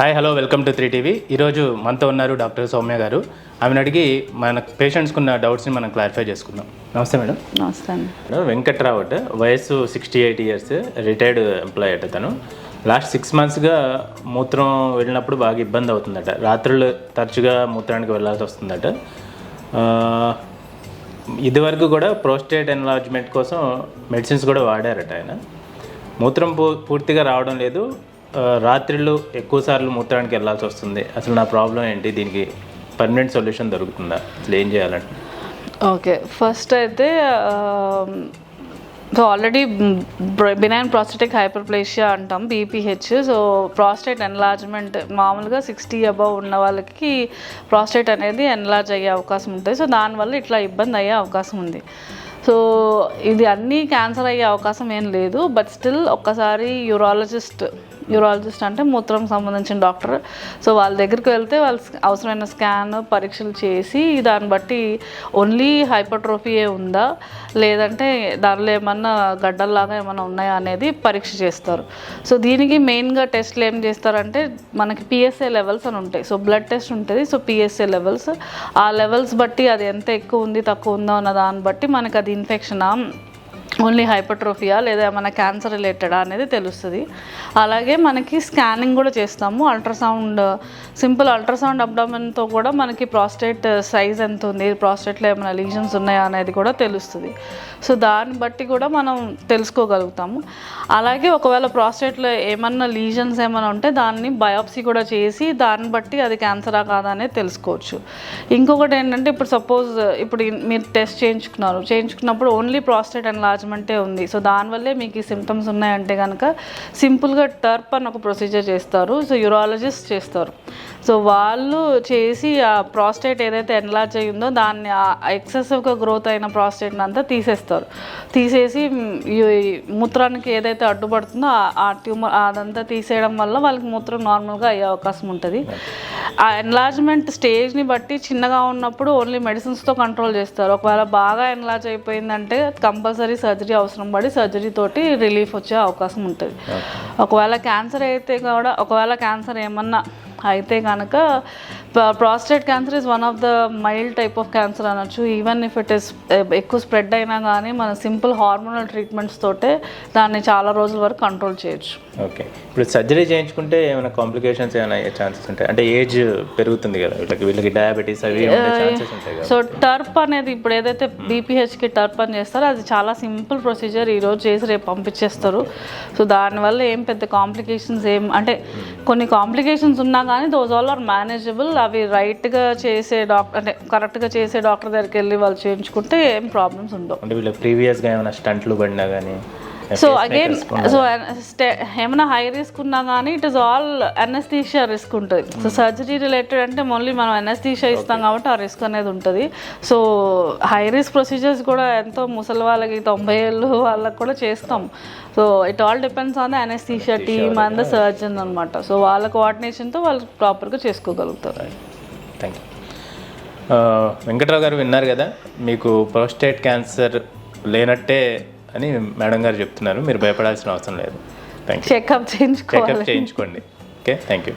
Hi hello welcome to three TV ఈరోజు మనతో ఉన్నారు డాక్టర్ సౌమ్య గారు. ఆమెను అడిగి మన పేషెంట్స్కి ఉన్న డౌట్స్ని మనం క్లారిఫై చేసుకుందాం. నమస్తే మేడం. నమస్తే అండి. మేడం వెంకట్రావు అట వయసు sixty eight years retired employee అట తను. లాస్ట్ సిక్స్ మంత్స్గా మూత్రం వెళ్ళినప్పుడు బాగా ఇబ్బంది అవుతుందట. రాత్రులు తరచుగా మూత్రానికి వెళ్ళాల్సి వస్తుందట. ఇదివరకు కూడా ప్రోస్టేట్ ఎన్లార్జ్మెంట్ కోసం మెడిసిన్స్ కూడా వాడారట ఆయన. మూత్రం పూ పూర్తిగా రావడం లేదు. రాత్రిళ్ళు ఎక్కువసార్లు మూత్రానికి వెళ్ళాల్సి వస్తుంది. అసలు నా ప్రాబ్లం ఏంటి? దీనికి పర్మనెంట్ సొల్యూషన్ దొరుకుతుందా? అసలు ఏం చేయాలండి ఓకే. ఫస్ట్ అయితే so already benign prostatic hyperplasia అంటాం బీపీహెచ్ సో ప్రాస్టేట్ ఎన్లార్జ్మెంట్ మామూలుగా సిక్స్టీ అబవ్ ఉన్న వాళ్ళకి ప్రాస్టేట్ అనేది ఎన్లార్జ్ అయ్యే అవకాశం ఉంటుంది. సో దానివల్ల ఇట్లా ఇబ్బంది అయ్యే అవకాశం ఉంది. సో ఇది అన్నీ క్యాన్సర్ అయ్యే అవకాశం ఏం లేదు. బట్ స్టిల్ ఒక్కసారి యూరాలజిస్ట్ యూరాలజిస్ట్ అంటే మూత్రం సంబంధించిన డాక్టర్. సో వాళ్ళ దగ్గరికి వెళ్తే వాళ్ళు అవసరమైన స్కాన్ పరీక్షలు చేసి దాన్ని బట్టి ఓన్లీ హైపర్ట్రోఫీయే ఉందా? లేదంటే దానిలో ఏమన్నా గడ్డల్లాగా ఏమైనా ఉన్నాయా అనేది పరీక్ష చేస్తారు. సో దీనికి మెయిన్గా టెస్ట్లు ఏం చేస్తారంటే మనకి పిఎస్ఏ లెవెల్స్ అని ఉంటాయి. సో బ్లడ్ టెస్ట్ ఉంటుంది. So PSA levels. ఆ లెవెల్స్ బట్టి అది ఎంత ఎక్కువ ఉంది తక్కువ ఉందో అన్న దాన్ని బట్టి మనకి అది ఇన్ఫెక్షనా? ఓన్లీ హైపర్ట్రోఫియా లేదా ఏమైనా క్యాన్సర్ రిలేటెడా అనేది తెలుస్తుంది. అలాగే మనకి స్కానింగ్ కూడా చేస్తాము. అల్ట్రాసౌండ్ సింపుల్ అల్ట్రాసౌండ్ అబ్డామెన్తో కూడా మనకి ప్రాస్టేట్ సైజ్ ఎంత ఉంది ప్రాస్టేట్లో ఏమైనా లీజన్స్ ఉన్నాయా అనేది కూడా తెలుస్తుంది. సో దాన్ని బట్టి కూడా మనం తెలుసుకోగలుగుతాము. అలాగే ఒకవేళ ప్రాస్టేట్లో ఏమన్నా లీజన్స్ ఏమైనా ఉంటే దాన్ని బయాప్సీ కూడా చేసి దాన్ని బట్టి అది క్యాన్సరా కాదా అనేది తెలుసుకోవచ్చు. ఇంకొకటి ఏంటంటే ఇప్పుడు సపోజ్ ఇప్పుడు మీరు టెస్ట్ చేయించుకున్నారు. చేయించుకున్నప్పుడు ఓన్లీ ప్రాస్టేట్ అటాచ్మెంటే ఉంది. సో దానివల్లే మీకు ఈ సిమ్టమ్స్ ఉన్నాయంటే కనుక సింపుల్గా టర్ప్ అని ఒక ప్రొసీజర్ చేస్తారు. సో యూరాలజిస్ట్ చేస్తారు. సో వాళ్ళు చేసి ఆ ప్రాస్టేట్ ఏదైతే ఎన్లార్జ్ అయ్యిందో దాన్ని ఎక్సెసివ్గా గ్రోత్ అయిన ప్రాస్టేట్ని అంతా తీసేస్తారు. తీసేసి ఈ మూత్రానికి ఏదైతే అడ్డుపడుతుందో ఆ- ఆ ట్యూమర్ అదంతా తీసేయడం వల్ల వాళ్ళకి మూత్రం నార్మల్గా అయ్యే అవకాశం ఉంటుంది. ఆ ఎన్లార్జ్మెంట్ స్టేజ్ని బట్టి చిన్నగా ఉన్నప్పుడు ఓన్లీ మెడిసిన్స్తో కంట్రోల్ చేస్తారు. ఒకవేళ బాగా ఎన్లార్జ్ అయిపోయిందంటే కంపల్సరీ సర్జరీ అవసరం పడి సర్జరీ తోటి రిలీఫ్ వచ్చే అవకాశం ఉంటుంది. ఒకవేళ క్యాన్సర్ అయితే కూడా ఒకవేళ క్యాన్సర్ ఏమన్నా అయితే కనుక prostate cancer is one of the mild type of cancer అనొచ్చు. ఈవెన్ ఇఫ్ ఇట్ ఇస్ ఎక్కువ స్ప్రెడ్ అయినా కానీ మన సింపుల్ హార్మోనల్ ట్రీట్మెంట్స్ తోటే దాన్ని చాలా రోజుల వరకు కంట్రోల్ చేయొచ్చు. ఓకే ఇప్పుడు సర్జరీ చేయించుకుంటే ఏమైనా కాంప్లికేషన్స్ ఏమైనా అయ్యే ఛాన్సెస్ ఉంటాయి? అంటే ఏజ్ పెరుగుతుంది కదా. వీళ్ళకి వీళ్ళకి డయాబెటీస్ అవి సో టర్ప్ అనేది ఇప్పుడు ఏదైతే బీపీహెచ్కి టర్ప్ అని చేస్తారో అది చాలా సింపుల్ ప్రొసీజర్ ఈరోజు చేసి రేపు పంపించేస్తారు. సో దానివల్ల ఏం పెద్ద కాంప్లికేషన్స్ ఏం అంటే కొన్ని కాంప్లికేషన్స్ ఉన్నా కానీ దోస్ ఆల్ ఆర్ మేనేజబుల్ అవి రైట్గా చేసే డాక్టర్ అంటే కరెక్ట్గా చేసే డాక్టర్ దగ్గరికి వెళ్ళి వాళ్ళు చేయించుకుంటే ఏం ప్రాబ్లమ్స్ ఉండవు. అంటే వీళ్ళకి ప్రీవియస్గా ఏమైనా స్టంట్లు పడినా కానీ సో అగైన్ సో ఏమైనా హై రిస్క్ ఉన్నా కానీ it is all anaesthesia risk ఉంటుంది. సో సర్జరీ రిలేటెడ్ అంటే ఓన్లీ మనం అనస్థీషియా ఇస్తాం కాబట్టి ఆ రిస్క్ అనేది ఉంటుంది. సో హై రిస్క్ ప్రొసీజర్స్ కూడా ఎంతో ముసలి వాళ్ళకి తొంభై ఏళ్ళు వాళ్ళకి కూడా చేస్తాం. So it all depends on the anaesthesia team and the surgeon అనమాట సో వాళ్ళ కోఆర్డినేషన్తో వాళ్ళు ప్రాపర్గా చేసుకోగలుగుతారు. థ్యాంక్ యూ వెంకట్రావు గారు విన్నారు కదా మీకు ప్రోస్టేట్ క్యాన్సర్ లేనట్టే అని మేడం గారు చెప్తున్నారు. మీరు భయపడాల్సిన అవసరం లేదు. థ్యాంక్ యూ చేయించుకోండి. Okay thank you